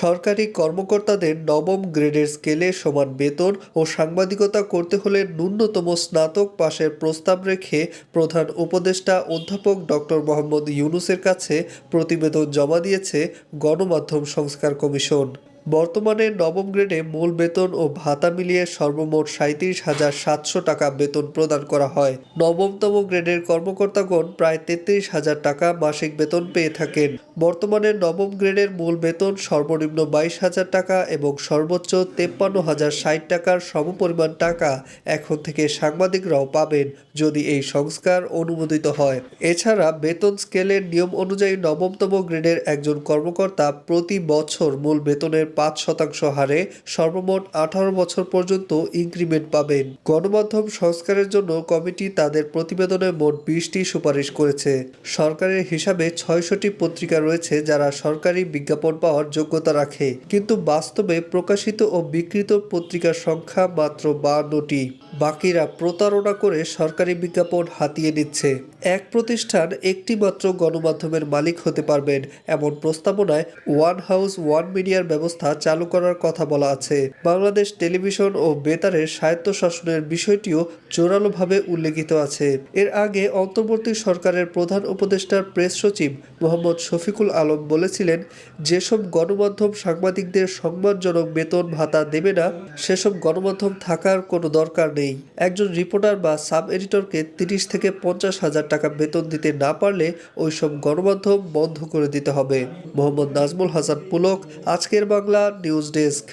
সরকারি কর্মকর্তাদের নবম গ্রেডের স্কেলে সমান বেতন ও সাংবাদিকতা করতে হলে ন্যূনতম স্নাতক পাশের প্রস্তাব রেখে প্রধান উপদেষ্টা অধ্যাপক ডক্টর মোহাম্মদ ইউনুসের কাছে প্রতিবেদন জমা দিয়েছে গণমাধ্যম সংস্কার কমিশন। বর্তমানে নবম গ্রেডে মূল বেতন ও ভাতা মিলিয়ে সর্বমোট সাঁত্রিশ হাজার সাতশো টাকা বেতন প্রদান করা হয়। নবমতম গ্রেডের কর্মকর্তাগণ প্রায় তেত্রিশ হাজার টাকা মাসিক বেতন পেয়ে থাকেন। বর্তমানে নবম গ্রেডের মূল বেতন সর্বনিম্ন বাইশ হাজার টাকা এবং সর্বোচ্চ তেপ্পান্ন হাজার ষাট টাকার সমপরিমাণ টাকা এখন থেকে সাংবাদিকরাও পাবেন যদি এই সংস্কার অনুমোদিত হয়। এছাড়া বেতন স্কেলের নিয়ম অনুযায়ী নবমতম গ্রেডের একজন কর্মকর্তা প্রতি বছর মূল বেতনের পাঁচ শতাংশ হারে সর্বমোট আঠারো বছর পর্যন্ত ইনক্রিমেন্ট পাবেন। গণমাধ্যম সংস্কারের জন্য কমিটি তাদের প্রতিবেদনে মোট বিশটি সুপারিশ করেছে। সরকারের হিসাবে ছয়শটি পত্রিকা রয়েছে যারা সরকারি বিজ্ঞাপন পাওয়ার যোগ্যতা রাখে। কিন্তু বাস্তবে প্রকাশিত ও বিকৃত পত্রিকার সংখ্যা মাত্র বান্নটি। বাকিরা প্রতারণা করে সরকারি বিজ্ঞাপন হাতিয়ে নিচ্ছে। এক প্রতিষ্ঠান একটি মাত্র গণমাধ্যমের মালিক হতে পারবেন, এমন প্রস্তাবনায় ওয়ান হাউস, ওয়ান মিডিয়ার ব্যবস্থা চালু করার কথা বলা আছে। বাংলাদেশ টেলিভিশন ও বেতারের স্বায়ত্তশাসনের বিষয়টিও জোরালোভাবে উল্লেখিত আছে। এর আগে অন্তর্বর্তী সরকারের প্রধান উপদেষ্টার প্রেস সচিব মোহাম্মদ শফিকুল আলম বলেছিলেন, যেসব গণমাধ্যম সাংবাদিকদের সম্মানজনক বেতন ভাতা দেবে না, সেসব গণমাধ্যম থাকার কোনো দরকার নেই। একজন রিপোর্টার বা সাব এডিটরকে তিরিশ থেকে পঞ্চাশ হাজার টাকা বেতন দিতে না পারলে ওইসব গণমাধ্যম বন্ধ করে দিতে হবে। মোহাম্মদ নাজমুল হাসান পুলক, আজকের বাংলা নিউজ ডেস্ক।